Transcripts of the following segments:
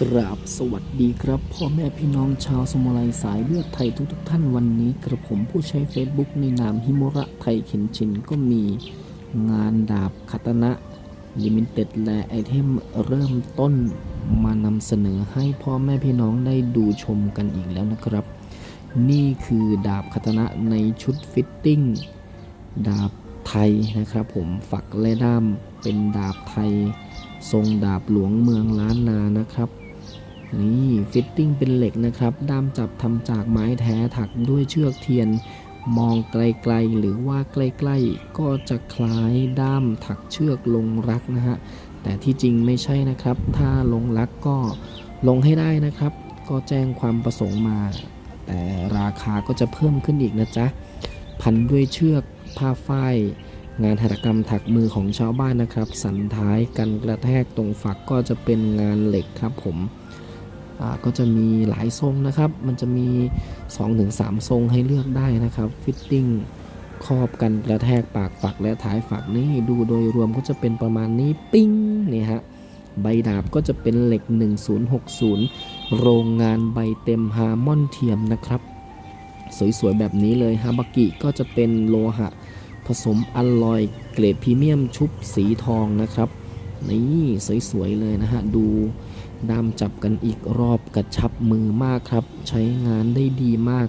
กราบสวัสดีครับ พ่อแม่พี่น้องชาวสมุไรสายเลือดไทยทุกทท่านวันนี้กระผมผู้ใช้ Facebook ในนามฮิโมระไทยเข็นชินก็มีงานดาบคาตนะลิมิเต็ดและไอเทมเริ่มต้นมานำเสนอให้พ่อแม่พี่น้องได้ดูชมกันอีกแล้วนะครับ นี่คือดาบคาตนะในชุดฟิตติ้ง ดาบ ไทยนะครับผมฝักและด้ามเป็นดาบไทย ทรงดาบหลวงเมืองล้านนานะครับนี่ฟิตติ้งเป็นเหล็กนะครับ ด้ามจับทำจากไม้แท้ถักด้วยเชือกเทียน มองไกลๆ หรือว่าใกล้ๆ ก็จะคล้ายด้ามถักเชือกลงรักนะฮะ แต่ที่จริงไม่ใช่นะครับ ถ้าลงรักก็ลงให้ได้นะครับ ก็แจ้งความประสงค์มา แต่ราคาก็จะเพิ่มขึ้นอีกนะจ๊ะ พันด้วยเชือก ผ้าฝ้ายงานหัตถกรรมถักมือของชาวบ้านนะครับ สันท้ายกันกระแทกตรงฝักก็จะเป็นงานเหล็กครับผมก็จะมีหลายทรงนะครับ มันจะมี 2-3 ทรงให้เลือกได้นะครับ ฟิตติ้งครอบกันกระแทกปากฝักและท้ายฝักนี่ดูโดยรวมก็จะเป็นประมาณนี้ปิ้งนี่ฮะใบดาบก็จะเป็นเหล็ก 1060 โรงงานใบเต็มฮาร์มอนเทียมนะครับ สวยๆแบบนี้เลยฮาบากิก็จะเป็นโลหะ ผสมอลลอยเกรดพรีเมียมชุบสีทองนะครับ นี่สวยๆเลยนะฮะ ดูดามจับกันอีกรอบกระชับมือมากครับ ใช้งานได้ดีมาก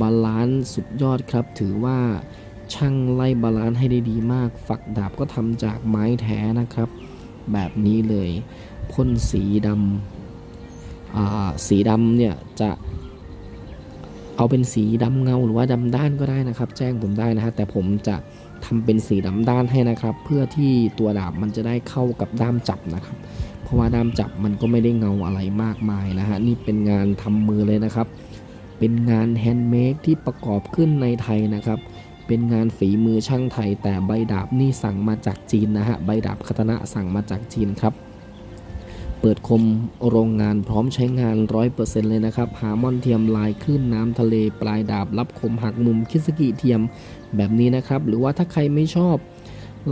บาลานซ์สุดยอดครับ ถือว่าช่างไล่บาลานซ์ให้ได้ดีมาก ฝักดาบก็ทำจากไม้แท้นะครับ แบบนี้เลยพ่นสีดำสีดำเนี่ยจะ เอาเป็นสีดำเงาหรือว่าดำด้านก็ได้นะครับ แจ้งผมได้นะฮะแต่ผมจะทำเป็นสีดำด้านให้นะครับ เพื่อที่ตัวดาบมันจะได้เข้ากับด้ามจับนะครับ เพราะว่าด้ามจับมันก็ไม่ได้เงาอะไรมากมายนะฮะนี่เป็นงานทำมือเลยนะครับ เป็นงานแฮนด์เมดที่ประกอบขึ้นในไทยนะครับ เป็นงานฝีมือช่างไทย แต่ใบดาบนี่สั่งมาจากจีนนะฮะใบดาบคาตนะสั่งมาจากจีนครับ เปิดคมโรงงานพร้อมใช้งาน 100%เลยนะครับ หามอนเทียมลายคลื่นน้ำทะเลปลายดาบรับคมหักมุมคิสกิเทียมแบบนี้นะครับ หรือว่าถ้าใครไม่ชอบ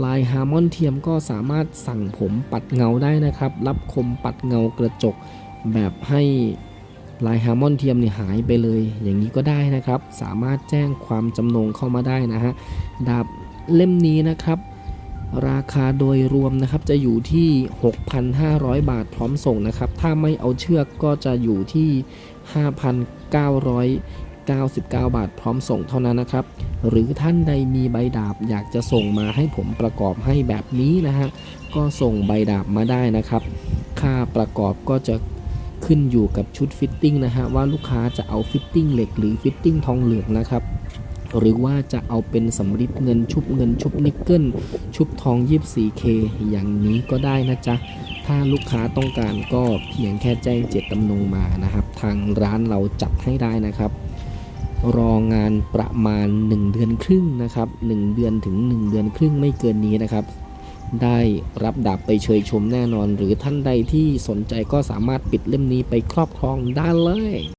ลายฮาร์มอนเทียมก็สามารถสั่งผมปัดเงาได้นะครับ รับคมปัดเงากระจกแบบให้ลายฮาร์มอนเทียมเนี่ยหายไปเลย อย่างนี้ก็ได้นะครับ สามารถแจ้งความจำนงเข้ามาได้นะฮะ ดาบเล่มนี้นะครับ ราคาโดยรวมนะครับจะอยู่ที่ 6,500 บาทพร้อมส่งนะครับ ถ้าไม่เอาเชือกก็จะอยู่ที่ 5,999 บาทพร้อมส่งเท่านั้นนะครับ หรือท่านใดมีใบดาบอยากจะส่งมาให้ผมประกอบให้แบบนี้นะฮะ ก็ส่งใบดาบมาได้นะครับ ค่าประกอบก็จะขึ้นอยู่กับชุดฟิตติ้งนะฮะว่าลูกค้าจะเอาฟิตติ้งเหล็กหรือฟิตติ้งทองเหลืองนะครับ หรือว่าจะเอาเป็นสำริดเงินชุบเงินชุบนิกเกิลชุบทอง 24K อย่างนี้ก็ได้นะจ๊ะ ถ้าลูกค้าต้องการก็เพียงแค่แจ้งเจตจำนงมานะครับ ทางร้านเราจัดให้ได้นะครับ รองานประมาณ 1 เดือนครึ่งนะครับ 1 เดือนถึง 1 เดือนครึ่งไม่เกินนี้นะครับ ได้รับดาบไปเชยชมแน่นอน หรือท่านใดที่สนใจก็สามารถปิดเล่มนี้ไปครอบครองได้เลย